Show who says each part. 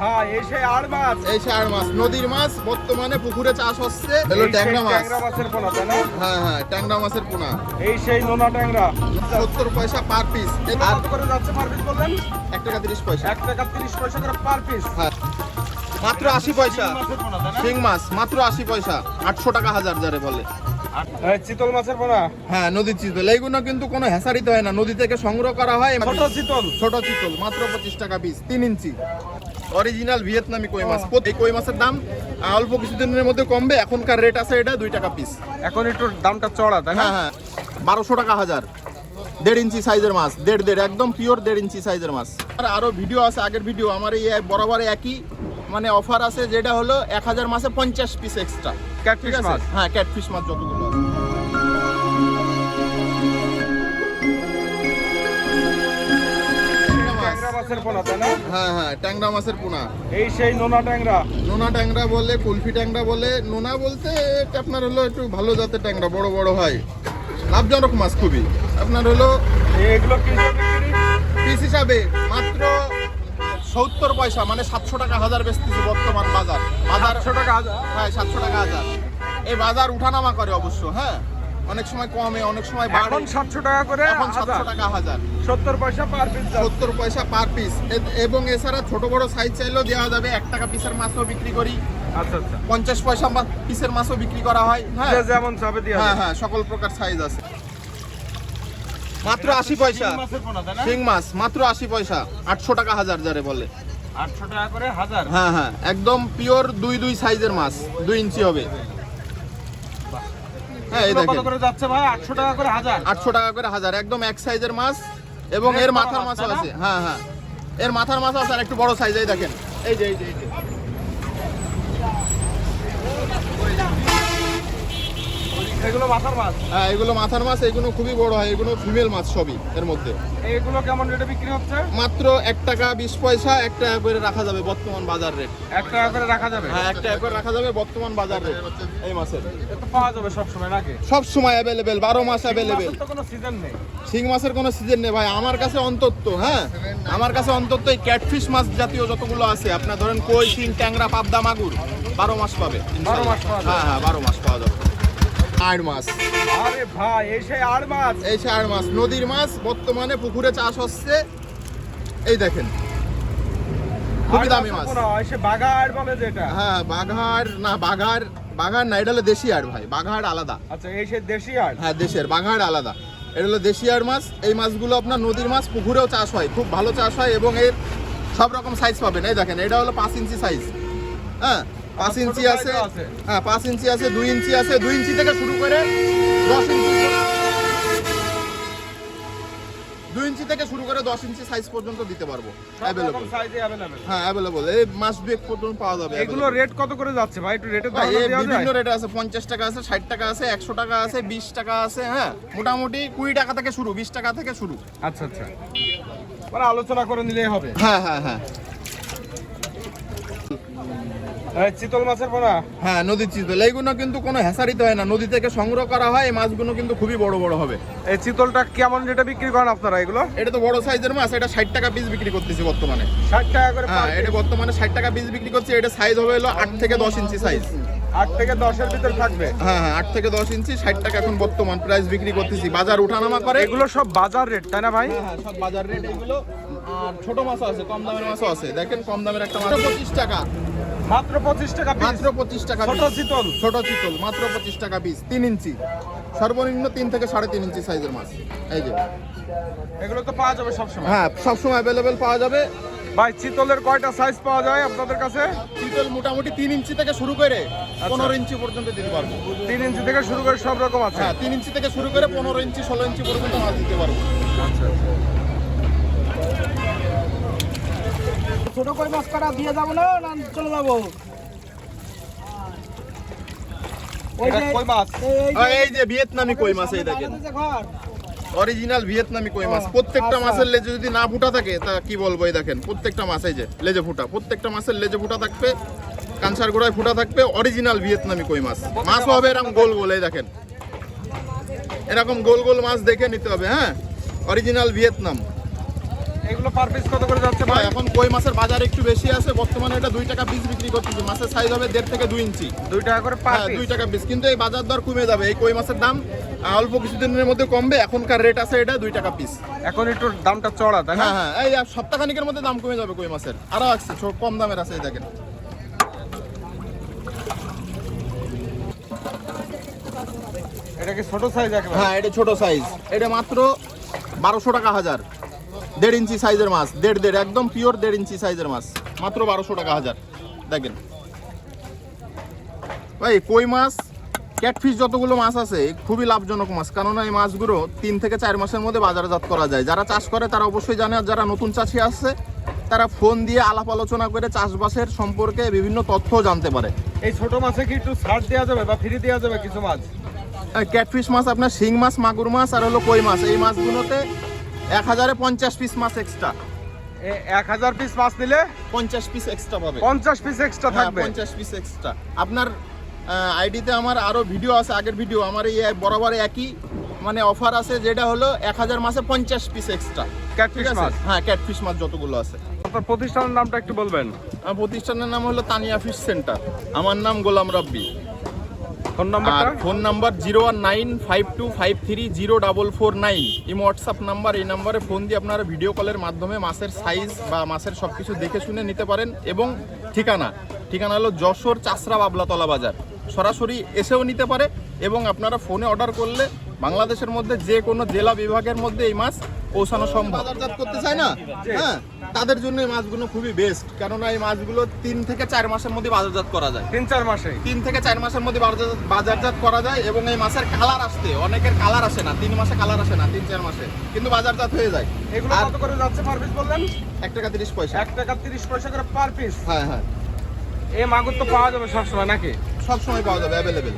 Speaker 1: ভাই এসে আর মাছ।
Speaker 2: এই চার মাছ। নদীর মাছ বর্তমানে পুকুরে চাষ হচ্ছে। হলো ট্যাংরা মাছ।
Speaker 1: ট্যাংরা মাছের পোনা তাই না?
Speaker 2: হ্যাঁ হ্যাঁ ট্যাংরা মাছের পোনা।
Speaker 1: এই সেই নোনা ট্যাংরা।
Speaker 2: সত্তর পয়সা পার পিস আর
Speaker 1: করে যাচ্ছে পার পিস বললেন?
Speaker 2: এক টাকা তিরিশ পয়সা।
Speaker 1: এক টাকা তিরিশ পয়সা করে পার পিস
Speaker 2: হ্যাঁ। মাত্র আশি পয়সা। শিং মাছ মাত্র আশি পয়সা। আটশো টাকা হাজার যারে বলে।
Speaker 1: চিতল মাছের পোনা?
Speaker 2: হ্যাঁ নদীর চিতল। এইগুলো কিন্তু কোনো হেসারিতে হয় না। নদী থেকে সংগ্রহ করা হয়।
Speaker 1: ছোট চিতল।
Speaker 2: ছোট চিতল মাত্র পঁচিশ টাকা পিস তিন ইঞ্চি। অরিজিনাল ভিয়েতনামি কই মাছ। প্রতি কই মাছের দাম অল্প কিছুদিনের মধ্যে কমবে। এখনকার রেট আছে এটা দুই টাকা পিস
Speaker 1: এখন একটু দামটা চড়া তাই
Speaker 2: হ্যাঁ হ্যাঁ। বারোশো টাকা হাজার। দেড় ইঞ্চি সাইজের মাছ দেড় দেড় একদম পিওর দেড় ইঞ্চি সাইজের মাছ। আর আরও ভিডিও আছে আগের ভিডিও আমার এই বরাবর একই মানে অফার আছে যেটা হলো এক হাজার মাসে পঞ্চাশ পিস এক্সট্রা
Speaker 1: ক্যাটফিশ মাছ?
Speaker 2: হ্যাঁ ক্যাটফিশ মাছ যতগুলো আছে।
Speaker 1: মাছের পোনা তাই না?
Speaker 2: হ্যাঁ হ্যাঁ ট্যাংরা মাছের পোনা।
Speaker 1: এই সেই নোনা ট্যাংরা।
Speaker 2: নোনা ট্যাংরা বলে কুলফি ট্যাংরা বলে নোনা বলতে আপনার হলো একটু ভালো জাতের ট্যাংরা বড় বড় হয়। লাভজনক মাছ খুবই। আপনার হলো
Speaker 1: এগুলো?
Speaker 2: পিস হিসাবে মাত্র সত্তর পয়সা মানে সাতশো টাকা হাজার বেচতেছি বর্তমান বাজার। বাজার
Speaker 1: আটশো টাকা হাজার।
Speaker 2: হ্যাঁ সাতশো টাকা হাজার। এই বাজার উঠানামা করে অবশ্য হ্যাঁ। অনেক সময় কমে অনেক সময় বাড়ে।
Speaker 1: এখন সাতশো টাকা করে
Speaker 2: এখন সাতশো
Speaker 1: হাজার।
Speaker 2: টাকা হাজার।
Speaker 1: সত্তর পয়সা পার পিস
Speaker 2: সত্তর পয়সা পার পিস এবং এছাড়া ছোট বড় সাইজ চাইলেও দেওয়া যাবে। এক টাকা পিসের মাছও বিক্রি করি।
Speaker 1: আচ্ছা আচ্ছা।
Speaker 2: পঞ্চাশ পয়সা পিসের মাছও বিক্রি করা হয়। হ্যাঁ।
Speaker 1: যেমন চাবে দিয়ে
Speaker 2: হ্যাঁ হ্যাঁ সকল প্রকার সাইজ আছে। মাত্র আশি পয়সা। শিং মাছ মাত্র আশি পয়সা। আটশো টাকা হাজার যারে বলে।
Speaker 1: আটশো টাকা করে হাজার?
Speaker 2: হ্যাঁ হ্যাঁ। একদম পিওর দুই দুই সাইজের মাছ। দুই ইঞ্চি হবে। হ্যাঁ এই
Speaker 1: এগুলো
Speaker 2: দেখেন।
Speaker 1: করে যাচ্ছে ভাই? আটশো টাকা করে হাজার।
Speaker 2: আটশো টাকা করে হাজার একদম এক সাইজের মাছ এবং এর মাথার মাছও আছে। হ্যাঁ হ্যাঁ। এর মাথার মাছও আছে আর একটু বড় সাইজ এই দেখেন। এই যে এই যে এই যে
Speaker 1: এগুলো মাথার মাছ?
Speaker 2: হ্যাঁ এগুলো মাথার মাছ এগুলো খুবই বড় হয় এগুলো ফিমেল মাছ সবই এর মধ্যে।
Speaker 1: এইগুলো কেমন রেটে বিক্রি হচ্ছে?
Speaker 2: মাত্র এক টাকা বিশ পয়সা এক টাকা করে রাখা যাবে বর্তমান বাজার রেট
Speaker 1: এক টাকা করে রাখা যাবে?
Speaker 2: হ্যাঁ এক টাকা করে রাখা যাবে বর্তমান বাজার রেট এই মাছের।
Speaker 1: পাওয়া যাবে সব সময় নাকি?
Speaker 2: সব সময় অ্যাভেলেবেল বারো মাস অ্যাভেলেবেল
Speaker 1: কোনো সিজন নেই।
Speaker 2: শিং মাছের কোনো সিজন নেই ভাই আমার কাছে অন্তত হ্যাঁ? আমার কাছে অন্তত এই ক্যাটফিশ মাছ জাতীয় যতগুলো আছে আপনার ধরেন কই শিং ট্যাংরা পাবদা মাগুর বারো মাস পাবে
Speaker 1: বারো মাস পাওয়া।
Speaker 2: হ্যাঁ হ্যাঁ বারো মাস পাওয়া যাবে। আট মাছ
Speaker 1: আরে ভাই এই সেই আর মাছ
Speaker 2: এই চার মাছ নদীর মাছ বর্তমানে পুকুরে চাষ হচ্ছে। এই দেখেন। খুবই দামি মাছ।
Speaker 1: বলে যেটা।
Speaker 2: হ্যাঁ বাঘার না বাঘার বাঘার না এটা হলো দেশি ভাই। বাঘার আলাদা।
Speaker 1: আচ্ছা এই দেশি
Speaker 2: হ্যাঁ দেশের। বাঘার আলাদা। এটা হলো মাছ। এই মাছগুলো আপনার নদীর মাছ পুকুরেও চাষ হয়। খুব ভালো চাষ হয় এবং এর সব রকম সাইজ পাবেন। এই দেখেন এটা হলো পাঁচ ইঞ্চি সাইজ হ্যাঁ পাঁচ ইঞ্চি আছে। হ্যাঁ পাঁচ ইঞ্চি আছে দুই ইঞ্চি আছে দুই ইঞ্চি থেকে শুরু করে দশ ইঞ্চি দুই ইঞ্চি থেকে শুরু করে দশ ইঞ্চি সাইজ পর্যন্ত দিতে পারব। অ্যাভেলেবল হ্যাঁ অ্যাভেলেবল এই মাছ দুয়েক পর্যন্ত পাওয়া যাবে
Speaker 1: এগুলো রেট কত করে যাচ্ছে ভাই? একটু রেটের
Speaker 2: এ বিভিন্ন রেটে আছে। পঞ্চাশ টাকা আছে ষাট টাকা আছে একশো টাকা আছে বিশ টাকা আছে হ্যাঁ মোটামুটি কুড়ি টাকা থেকে শুরু বিশ টাকা থেকে শুরু।
Speaker 1: আচ্ছা আচ্ছা। আলোচনা করে নিলেই হবে।
Speaker 2: হ্যাঁ হ্যাঁ হ্যাঁ।
Speaker 1: চিতল মাছের পোনা?
Speaker 2: হ্যাঁ নদীর চিতল। এইগুলো কিন্তু কোনো হেসারিতে হয় না। নদী থেকে সংগ্রহ করা হয় এই মাছগুলো কিন্তু খুবই বড় বড় হবে।
Speaker 1: এই চিতলটা কেমন রেটে বিক্রি করেন আপনারা এগুলো?
Speaker 2: এটা তো বড় সাইজের মাছ এটা ষাট টাকা পিস বিক্রি করতেছি বর্তমানে।
Speaker 1: ষাট টাকা করে
Speaker 2: হ্যাঁ এটা বর্তমানে ষাট টাকা পিস বিক্রি করছি এটা সাইজ হবে হলো আট থেকে দশ ইঞ্চি সাইজ
Speaker 1: আট থেকে দশের ভিতর থাকবে?
Speaker 2: হ্যাঁ হ্যাঁ আট থেকে দশ ইঞ্চি ষাট টাকা এখন বর্তমান প্রাইস বিক্রি করতেছি। বাজার উঠানামা করে।
Speaker 1: এগুলো সব বাজার রেট তাই না ভাই?
Speaker 2: হ্যাঁ হ্যাঁ সব বাজার রেট এগুলো। আর ছোট মাছও আছে কম দামের মাছও আছে। দেখেন কম দামের একটা মাছ। পঁচিশ টাকা।
Speaker 1: মাত্র পঁচিশ টাকা।
Speaker 2: মাত্র পঁচিশ টাকা
Speaker 1: ছোট। চিতল।
Speaker 2: ছোট চিতল মাত্র পঁচিশ টাকা পিস তিন ইঞ্চি। সর্বনিম্ন তিন থেকে সাড়ে তিন ইঞ্চি সাইজের মাছ। এই যে।
Speaker 1: এগুলো তো পাওয়া যাবে সবসময়।
Speaker 2: হ্যাঁ সবসময় অ্যাভেলেবেল পাওয়া যাবে।
Speaker 1: ভাই চিতলের কয়টা সাইজ পাওয়া যায় আপনাদের কাছে?
Speaker 2: চিতল মোটামুটি তিন ইঞ্চি থেকে শুরু করে পনেরো ইঞ্চি পর্যন্ত দিতে পারব।
Speaker 1: তিন ইঞ্চি থেকে শুরু করে সব রকম আছে?
Speaker 2: হ্যাঁ তিন ইঞ্চি থেকে শুরু করে পনেরো ইঞ্চি ষোলো ইঞ্চি পর্যন্ত মাছ দিতে পারব।
Speaker 1: আচ্ছা।
Speaker 3: ছোট কই মাছ কাটা দিয়ে যাব না না চলে যাব?
Speaker 1: মাছ?
Speaker 2: মাছ অরিজিনাল ভিয়েতনামি কই মাছ। প্রত্যেকটা
Speaker 3: আচ্ছা।
Speaker 2: মাছের লেজে যদি না ফুটা থাকে তা কি বলব এই দেখেন প্রত্যেকটা মাছ যে লেজে ফুটা। প্রত্যেকটা মাছের লেজে ফুটা থাকবে কানসার গোড়ায় ফুটা থাকবে অরিজিনাল ভিয়েতনামি কই মাছ। মাছও হবে এরকম গোল গোল এই দেখেন। এরকম গোল গোল মাছ দেখে নিতে হবে হ্যাঁ? Original Vietnam.
Speaker 1: এগুলো পার পিস কত করে যাচ্ছে
Speaker 2: ভাই?
Speaker 1: ভাই
Speaker 2: এখন কই মাছের বাজার একটু বেশি আছে বর্তমানে এটা দুই টাকা পিস বিক্রি করতেছি। মাছের সাইজ হবে দেড় থেকে দুই ইঞ্চি।
Speaker 1: দুই টাকা করে পার
Speaker 2: হ্যাঁ দুই টাকা পিস কিন্তু এই বাজার দর কমে যাবে। এই কই মাছের দাম অল্প কিছুদিনের মধ্যে কমবে। এখনকার রেট আছে এটা দুই টাকা পিস
Speaker 1: এখন একটু দামটা চড়া তাই না?
Speaker 2: হ্যাঁ হ্যাঁ এই সপ্তাহখানিকের মধ্যে দাম কমে যাবে কই মাছের। আরও আছে ছো- কম দামের আছে এই দেখেন।
Speaker 1: এটা কি ছোট সাইজ
Speaker 2: হ্যাঁ এটা ছোট সাইজ এটা মাত্র বারোশো টাকা হাজার। দেড় ইঞ্চি সাইজের মাছ দেড় দেড় একদম পিওর দেড় ইঞ্চি সাইজের মাছ মাত্র বারোশো টাকা হাজার। দেখেন। ভাই কই মাছ? ক্যাটফিশ যতগুলো মাছ আছে খুবই লাভজনক মাছ। কেননা এই মাছগুলো তিন থেকে চার মাসের মধ্যে বাজারজাত করা যায়। যারা চাষ করে তারা অবশ্যই জানে আর যারা নতুন চাষি আসছে তারা ফোন দিয়ে আলাপ আলোচনা করে চাষবাসের সম্পর্কে বিভিন্ন তথ্য জানতে পারে।
Speaker 1: এই ছোট মাছে কি একটু ছাড় দেওয়া যাবে বা ফ্রি দেওয়া যাবে কিছু মাছ?
Speaker 2: ক্যাটফিশ মাছ আপনার শিং মাছ মাগুর মাছ আর হলো কই মাছ। এই মাছগুলোতে এক হাজারে পঞ্চাশ পিস মাছ এক্সট্রা
Speaker 1: এক হাজার পিস মাছ নিলে
Speaker 2: পঞ্চাশ পিস এক্সট্রা পাবে।
Speaker 1: পঞ্চাশ পিস এক্সট্রা
Speaker 2: হ্যাঁ,
Speaker 1: থাকবে।
Speaker 2: পঞ্চাশ পিস এক্সট্রা আপনার আইডিতে আমার আরও ভিডিও আছে আগের ভিডিও আমার এই বরাবর একই মানে অফার আছে যেটা হলো এক হাজার মাসে পঞ্চাশ পিস এক্সট্রা
Speaker 1: ক্যাটফিশ মাছ
Speaker 2: হ্যাঁ ক্যাটফিশ মাছ যতগুলো আছে।
Speaker 1: আপনার প্রতিষ্ঠানের নামটা একটু বলবেন।
Speaker 2: প্রতিষ্ঠানের নাম হলো তানিয়া ফিশ সেন্টার আমার নাম গোলাম রাব্বি। আর phone number zero one nine five two five three zero double four nine. WhatsApp number, এই নাম্বারে ফোন দিয়ে আপনারা ভিডিও কলের মাধ্যমে মাছের সাইজ বা মাছের সব কিছু দেখে শুনে নিতে পারেন এবং ঠিকানা। ঠিকানা হলো যশোর বাবলাতলা বাজার। সরাসরি এসেও নিতে পারে এবং আপনারা ফোনে অর্ডার করলে বাংলাদেশের মধ্যে যে কোনো জেলা বিভাগের মধ্যে এই মাছ পৌঁছানো সম্ভব। বাজারজাত করতে চায় না? হ্যাঁ তাদের জন্য এই মাছগুলো খুবই বেস্ট কেননা এই মাছগুলো তিন থেকে চার মাসের মধ্যে বাজারজাত করা যায়।
Speaker 1: তিন চার মাসে?
Speaker 2: তিন থেকে চার মাসের মধ্যে বাজারজাত- বাজারজাত করা যায় এবং এই মাছের কালার আসতে অনেকের কালার আসে না তিন মাসে কালার আসে না তিন চার মাসে কিন্তু বাজারজাত হয়ে যায়।
Speaker 1: এগুলো
Speaker 2: আর
Speaker 1: কত করে যাচ্ছে পার পিস বললেন?
Speaker 2: এক টাকা তিরিশ পয়সা।
Speaker 1: এক টাকা তিরিশ পয়সা করে পার পিস
Speaker 2: হ্যাঁ হ্যাঁ।
Speaker 1: এই মাগুর তো পাওয়া যাবে সবসময় নাকি?
Speaker 2: সবসময় পাওয়া যাবে অ্যাভেলেবেল